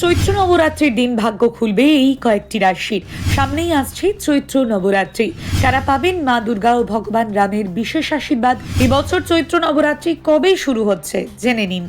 চৈত্র নবরাত্রির দিন ভাগ্য খুলবে এই কয়েকটি রাশির। সামনেই আসছে চৈত্র নবরাত্রি। তারা পাবেন মা দুর্গা ও ভগবান রামের বিশেষ আশীর্বাদ। এবছর চৈত্র নবরাত্রি কবে শুরু হচ্ছে? জেনে নিন।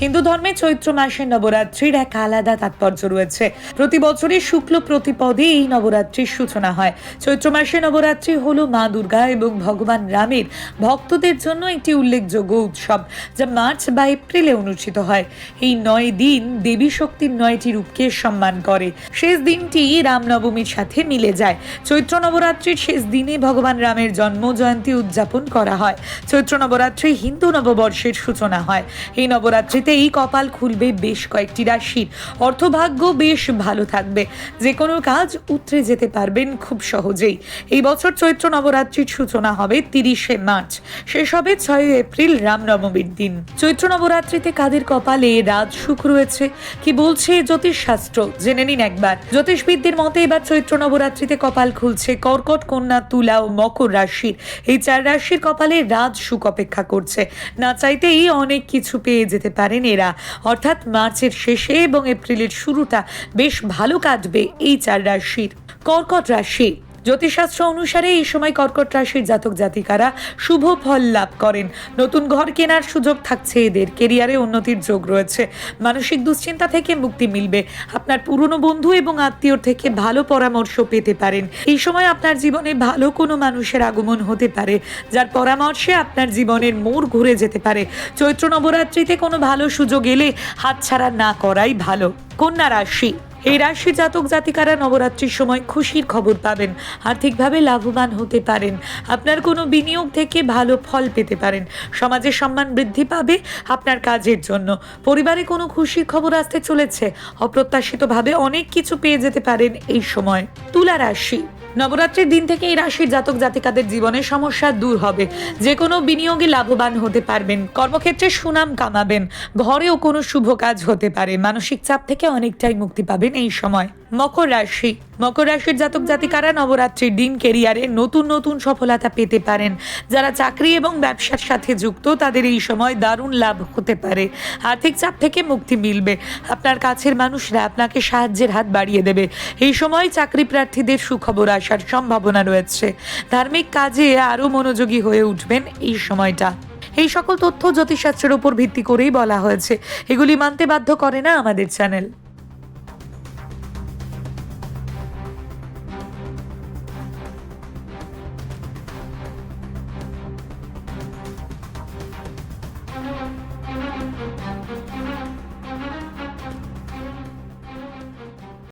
হিন্দু ধর্মে চৈত্র মাসের নবরাত্রির এক আলাদা তাৎপর্য রয়েছে। প্রতি বছরই শুক্ল প্রতিপদে এই নবরাত্রির সূচনা হয়। চৈত্র মাসে নবরাত্রি হলো মা দুর্গা এবং ভগবান রামের ভক্তদের জন্য একটি উল্লেখযোগ্য উৎসব, যা মার্চ বা এপ্রিলে অনুষ্ঠিত হয়। এই নয় দিন দেবী শক্তির নয়টি রূপকে সম্মান করে। শেষ দিনটি রামনবমীর সাথে মিলে যায়। চৈত্র নবরাত্রির শেষ দিনে ভগবান রামের জন্ম জয়ন্তী উদযাপন করা হয়। চৈত্র নবরাত্রি হিন্দু নববর্ষের সূচনা হয়। এই নবরাত্রিতে এই কপাল খুলবে বেশ কয়েকটি রাশির অর্থভাগ্য বেশ ভালো থাকবে। যে কোনো কাজ উতরে যেতে পারবেন খুব সহজেই। এই বছর চৈত্র নবরাত্রির সূচনা হবে তিরিশে মার্চ। শেষ হবে ছয় এপ্রিল, রামনবমীর দিন। চৈত্র নবরাত্রিতে কাদের কপালে রাজ সুখ রয়েছে? কি বলছে জ্যোতিষ শাস্ত্র জেনে নিন একবার। জ্যোতিষবিদদের মতে এবার চৈত্র নবরাত্রিতে কপাল খুলছে কর্কট, কন্যা, তুলা ও মকর রাশির। এই চার রাশির কপালে রাজ সুখ অপেক্ষা করছে। না চাইতেই অনেক কিছু পেয়ে যেতে পারেন এরা। অর্থাৎ মার্চের শেষে এবং এপ্রিলের শুরুটা বেশ ভালো কাটবে এই চার রাশির। কর্কট রাশি। জ্যোতিষশাস্ত্র অনুসারে এই সময় কর্কট রাশির জাতক জাতিকারা শুভ ফল লাভ করেন। নতুন ঘর কেনার সুযোগ থাকছে এদের। কেরিয়ারে উন্নতির যোগ রয়েছে। মানসিক দুশ্চিন্তা থেকে মুক্তি মিলবে। আপনার পুরনো বন্ধু এবং আত্মীয়র থেকে ভালো পরামর্শ পেতে পারেন। এই সময় আপনার জীবনে ভালো কোনো মানুষের আগমন হতে পারে, যার পরামর্শে আপনার জীবনের মোড় ঘুরে যেতে পারে। চৈত্র নবরাত্রিতে কোনো ভালো সুযোগ এলে হাতছাড়া না করাই ভালো। কন্যা রাশি এই রাশি জাতক জাতিকারা নবরাত্রির সময় খুশির খবর পাবেন, আর্থিকভাবে লাভবান হতে পারেন, আপনার কোনো বিনিয়োগ থেকে ভালো ফল পেতে পারেন, সমাজের সম্মান বৃদ্ধি পাবে আপনার কাজের জন্য। পরিবারে কোনো খুশির খবর আসতে চলেছে, অপ্রত্যাশিতভাবে অনেক কিছু পেয়ে যেতে পারেন এই সময়। তুলা রাশি নবরাত্রির দিন থেকে এই রাশির জাতক জাতিকাদের জীবনের সমস্যা দূর হবে। যে কোনো বিনিয়োগে লাভবান হতে পারবেন, কর্মক্ষেত্রে সুনাম কামাবেন, ঘরেও কোনো শুভ কাজ হতে পারে। মানসিক চাপ থেকে অনেকটাই মুক্তি পাবেন এই সময়। মকর রাশি। মকর রাশির জাতক জাতিকারা নবরাত্রির দিন কেরিয়ারে নতুন নতুন সফলতা পেতে পারেন। যারা চাকরি এবং ব্যবসার সাথে যুক্ত, তাদের এই সময় দারুণ লাভ হতে পারে। আর্থিক চাপ থেকে মুক্তি মিলবে। আপনার কাছের মানুষরা আপনাকে সাহায্যের হাত বাড়িয়ে দেবে। এই সময় চাকরি প্রার্থীদের সুখবর আসার সম্ভাবনা রয়েছে। ধার্মিক কাজে আরও মনোযোগী হয়ে উঠবেন এই সময়টা। এই সকল তথ্য জ্যোতিষশাস্ত্রের উপর ভিত্তি করেই বলা হয়েছে। এগুলি মানতে বাধ্য করে না আমাদের চ্যানেল।